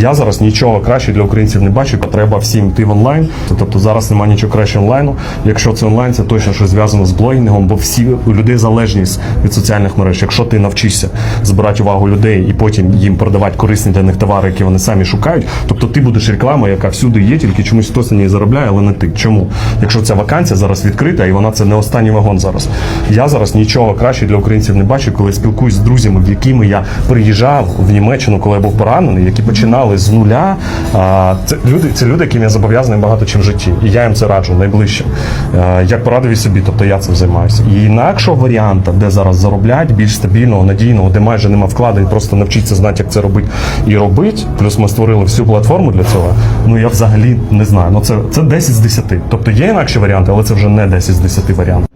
Я зараз нічого краще для українців не бачу. Треба всім йти в онлайн. Тобто зараз немає нічого краще онлайну. Якщо це онлайн, це точно щось зв'язано з блогінгом, бо всі у людей залежність від соціальних мереж. Якщо ти навчишся збирати увагу людей і потім їм продавати корисні для них товари, які вони самі шукають, тобто ти будеш реклама, яка всюди є, тільки чомусь хтось на ній заробляє, але не ти. Чому? Якщо ця вакансія зараз відкрита, і вона це не останній вагон зараз. Я зараз нічого краще для українців не бачу, коли спілкуюсь з друзями, в якими я приїжджав в Німеччину, коли я був поранений, які починали з нуля. Це люди, це люди, яким я зобов'язаний багато чим в житті. І я їм це раджу найближчим. Як порадив і собі, тобто я цим займаюся. І інакшого варіанта, де зараз зароблять, більш стабільного, надійного, де майже нема вкладень, просто навчитися знати, як це робити і робить. Плюс ми створили всю платформу для цього. Ну я взагалі не знаю. Ну це, це 10 з 10. Тобто є інакші варіанти, але це вже не 10 з 10 варіантів.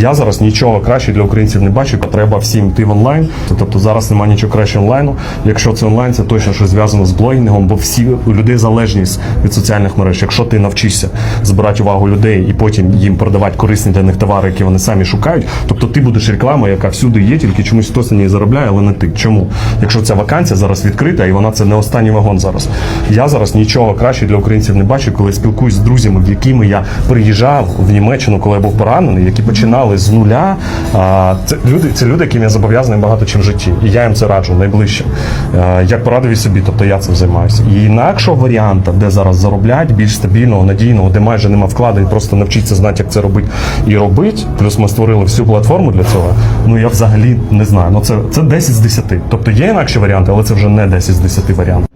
Я зараз нічого краще для українців не бачу. Треба всім йти в онлайн. Тобто зараз немає нічого краще онлайну. Якщо це онлайн, це точно щось зв'язано з блогінгом, бо всі у людей залежність від соціальних мереж. Якщо ти навчишся збирати увагу людей і потім їм продавати корисні для них товари, які вони самі шукають, тобто ти будеш реклама, яка всюди є, тільки чомусь хтось на ній заробляє, але не ти. Чому? Якщо ця вакансія зараз відкрита, і вона це не останній вагон зараз. Я зараз нічого краще для українців не бачу, коли спілкуюсь з друзями, в якими я приїжджав в Німеччину, коли я був поранений, які починали з нуля. Це люди, це люди, яким я зобов'язаний багато чим в житті. І я їм це раджу найближчим. Як порадив і собі, тобто я цим займаюся. І інакшого варіанта, де зараз зароблять, більш стабільного, надійного, де майже нема вкладень, просто навчитися знати, як це робити і робить. Плюс ми створили всю платформу для цього. Ну я взагалі не знаю. Ну це, це 10 з 10. Тобто є інакші варіанти, але це вже не 10 з 10 варіантів.